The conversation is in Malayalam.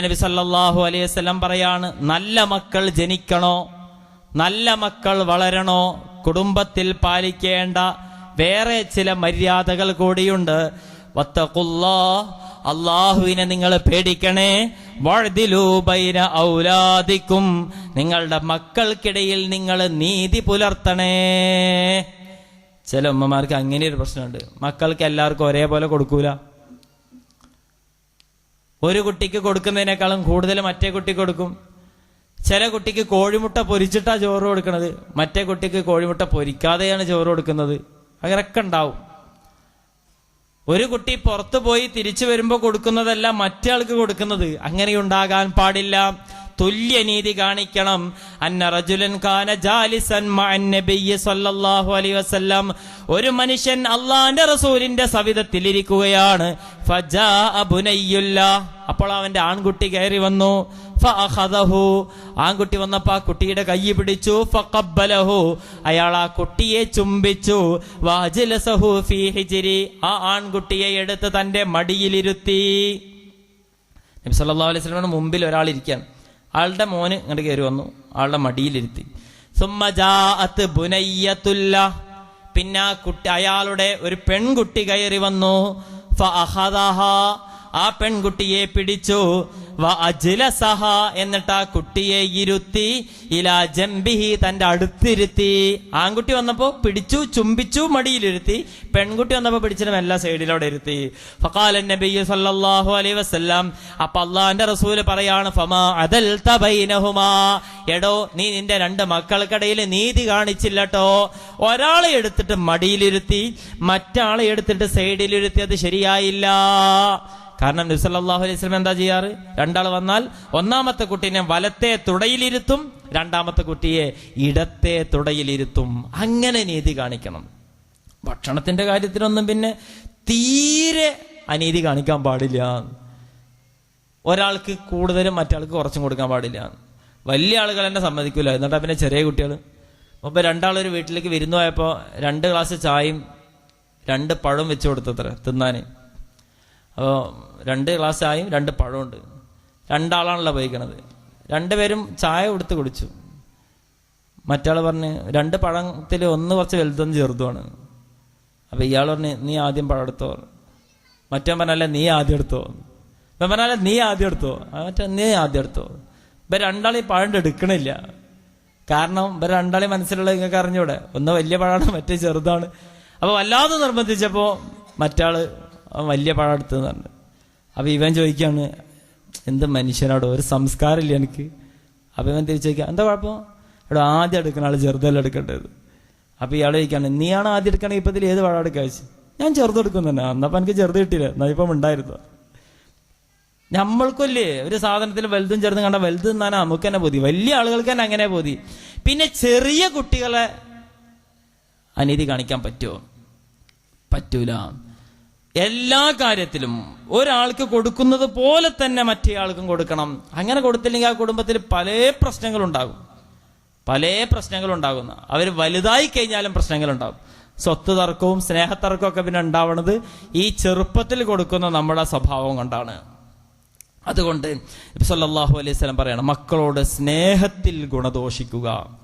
നബി സല്ലല്ലാഹു അലൈഹി വസല്ലം പറയാണ് നല്ല മക്കൾ ജനിക്കണോ? നല്ല മക്കൾ വളരണോ? കുടുംബത്തിൽ പാലിക്കേണ്ട വേറെ ചില മര്യാദകൾ കൂടിയുണ്ട്. വത്തഖുല്ലാ അള്ളാഹുവിനെ നിങ്ങൾ പേടിക്കണേ. വഴുതിലൂ ബൈന ഔലാദിക്കും നിങ്ങളുടെ മക്കൾക്കിടയിൽ നിങ്ങൾ നീതി പുലർത്തണേ. ചില ഉമ്മമാർക്ക് അങ്ങനെ ഒരു പ്രശ്നമുണ്ട്. മക്കൾക്ക് എല്ലാവർക്കും ഒരേപോലെ കൊടുക്കൂല. ഒരു കുട്ടിക്ക് കൊടുക്കുന്നതിനേക്കാളും കൂടുതൽ മറ്റേ കുട്ടി കൊടുക്കും. ചില കുട്ടിക്ക് കോഴിമുട്ട പൊരിച്ചിട്ടാ ചോറ് കൊടുക്കുന്നത് മറ്റേ കുട്ടിക്ക് കോഴിമുട്ട പൊരിക്കാതെയാണ് ചോറ് കൊടുക്കുന്നത്. അങ്ങനെയൊക്കെ ഉണ്ടാവും. ഒരു കുട്ടി പുറത്തു പോയി തിരിച്ചു വരുമ്പോൾ കൊടുക്കുന്നതല്ല മറ്റേ ആൾക്ക് കൊടുക്കുന്നത്. അങ്ങനെയുണ്ടാകാൻ പാടില്ല. തുല്യനീതി കാണിക്കണം. അന്ന റജുലൻ കാന ജാലിസൻ സല്ലല്ലാഹു അലൈഹി വസല്ലം. ഒരു മനുഷ്യൻ അള്ളാന്റെ റസൂലിന്റെ സവിധത്തിൽ ഇരിക്കുകയാണ് അപ്പോൾ അവന്റെ ആൺകുട്ടി കയറി വന്നു. ഫഅഖദഹു. ആൺകുട്ടി വന്നപ്പോ ആ കുട്ടിയുടെ കൈ പിടിച്ചു. ഫഖബ്ബലഹു. അയാൾ ആ കുട്ടിയെ ചുംബിച്ചു. വഅജ്ലസഹു ഫീ ഹിജ്രി. ആ ആൺകുട്ടിയെ എടുത്ത് തന്റെ മടിയിലിരുത്തി. നബി സല്ലല്ലാഹു അലൈഹി വസല്ലമയുടെ മുമ്പിൽ ഒരാൾ ഇരിക്കുകയാണ്. ആളുടെ മോന് ഇങ്ങോട്ട് കയറി വന്നു. ആളുടെ മടിയിലിരുത്തി. സുമ്മ ജാഅത്ത് ബുനയ്യത്തുല്ല പിന്നെ കുട്ടി അയാളുടെ ഒരു പെൺകുട്ടി കയറി വന്നു. ആ പെൺകുട്ടിയെ പിടിച്ചു. അജ്ലസഹ എന്നിട്ട് ആ കുട്ടിയെ ഇരുത്തി ഇലാ ജംബിഹി തന്റെ അടുത്തിരുത്തി. ആൺകുട്ടി വന്നപ്പോ പിടിച്ചു ചുംബിച്ചു മടിയിലിരുത്തി. പെൺകുട്ടി വന്നപ്പോ പിടിച്ചിട്ട് എല്ലാ സൈഡിലോടെ ഇരുത്തി. ഫക്കാലൻ നബി സല്ലല്ലാഹു അലൈഹി വസല്ലം അപ്പൊ അള്ളാന്റെ റസൂൽ പറയാണ് ഫമാ അദൽ തബൈനഹുമാ എടോ നീ നിന്റെ രണ്ട് മക്കൾക്കിടയിൽ നീതി കാണിച്ചില്ലട്ടോ. ഒരാളെ എടുത്തിട്ട് മടിയിലിരുത്തി മറ്റാളെ എടുത്തിട്ട് സൈഡിലിരുത്തി അത് ശരിയായില്ല. കാരണം നബ്സല്ലാഹു അലൈഹി സ്വലം എന്താ ചെയ്യാറ്? രണ്ടാൾ വന്നാൽ ഒന്നാമത്തെ കുട്ടീനെ വലത്തെ തുടയിലിരുത്തും രണ്ടാമത്തെ കുട്ടിയെ ഇടത്തെ തുടയിലിരുത്തും. അങ്ങനെ നീതി കാണിക്കണം. ഭക്ഷണത്തിന്റെ കാര്യത്തിലൊന്നും പിന്നെ തീരെ അനീതി കാണിക്കാൻ പാടില്ല. ഒരാൾക്ക് കൂടുതലും മറ്റാൾക്ക് കുറച്ചും കൊടുക്കാൻ പാടില്ല. വലിയ ആളുകൾ എന്നെ സമ്മതിക്കില്ല എന്നിട്ടാ പിന്നെ ചെറിയ കുട്ടികൾ അപ്പൊ രണ്ടാളൊരു വീട്ടിലേക്ക് വിരുന്നു പോയപ്പോൾ രണ്ട് ഗ്ലാസ് ചായയും രണ്ട് പഴം വെച്ച് കൊടുത്തത്ര തിന്നാന്. അപ്പോൾ രണ്ട് ഗ്ലാസ് ചായയും രണ്ട് പഴമുണ്ട്. രണ്ടാളാണല്ലോ പോയിക്കണത് രണ്ടുപേരും ചായ കൊടുത്ത് കുടിച്ചു. മറ്റാൾ പറഞ്ഞ് രണ്ട് പഴത്തിൽ ഒന്ന് കുറച്ച് വലുതും ചെറുതുമാണ്. അപ്പോൾ ഇയാൾ പറഞ്ഞ് നീ ആദ്യം പഴം എടുത്തോ. മറ്റവൻ പറഞ്ഞാലേ നീ ആദ്യം എടുത്തോ. ഇപ്പം പറഞ്ഞാലേ നീ ആദ്യം എടുത്തോ. മറ്റേ നീ ആദ്യം എടുത്തോ. ഇപ്പം രണ്ടാളീ പഴം എടുക്കണില്ല. കാരണം ഇവർ രണ്ടാളി മനസ്സിലുള്ള നിങ്ങൾക്ക് അറിഞ്ഞൂടെ? ഒന്ന് വലിയ പഴമാണ് മറ്റേ ചെറുതാണ്. അപ്പോൾ വല്ലാതെ നിർബന്ധിച്ചപ്പോൾ മറ്റാൾ അവൻ വലിയ പഴം എടുത്തെന്ന് പറഞ്ഞു. അപ്പൊ ഇവൻ ചോദിക്കാണ് എന്ത് മനുഷ്യനാടോ? ഒരു സംസ്കാരമില്ല എനിക്ക്? അപ്പൊ ഇവൻ തിരിച്ചു ചോദിക്കാം എന്താ കുഴപ്പം? ഇവിടെ ആദ്യം എടുക്കുന്ന ആൾ ചെറുതല്ല എടുക്കേണ്ടത്. അപ്പൊ ഇയാൾ ചോദിക്കാണ് നീയാണ് ആദ്യം എടുക്കണമെങ്കിൽ ഇപ്പൊ ഇതിൽ ഏത് പഴം എടുക്കുക വെച്ച്? ഞാൻ ചെറുതെടുക്കും തന്നെ. അന്നപ്പം എനിക്ക് ചെറുത് കിട്ടിയില്ല. എന്നാ ഇപ്പം ഉണ്ടായിരുന്നു. നമ്മൾക്കല്ലേ? ഒരു സാധനത്തിൽ വലുതും ചെറുതും കണ്ട വലുത് തിന്നാനാ? നമുക്ക് തന്നെ പോതി. വലിയ ആളുകൾക്ക് തന്നെ അങ്ങനെ പോതി. പിന്നെ ചെറിയ കുട്ടികളെ അനീതി കാണിക്കാൻ പറ്റുമോ? പറ്റൂല. എല്ലാ കാര്യത്തിലും ഒരാൾക്ക് കൊടുക്കുന്നത് പോലെ തന്നെ മറ്റേ ആൾക്കും കൊടുക്കണം. അങ്ങനെ കൊടുത്തില്ലെങ്കിൽ ആ കുടുംബത്തിൽ പല പ്രശ്നങ്ങളുണ്ടാകും. പല പ്രശ്നങ്ങളുണ്ടാകുന്ന. അവർ വലുതായി കഴിഞ്ഞാലും പ്രശ്നങ്ങളുണ്ടാകും. സ്വത്ത് തർക്കവും സ്നേഹത്തർക്കവും ഒക്കെ പിന്നെ ഉണ്ടാവുന്നത് ഈ ചെറുപ്പത്തിൽ കൊടുക്കുന്ന നമ്മുടെ സ്വഭാവം കൊണ്ടാണ്. അതുകൊണ്ട് നബി സല്ലല്ലാഹു അലൈഹി സ്വലം പറയണം മക്കളോട് സ്നേഹത്തിൽ ഗുണദോഷിക്കുക.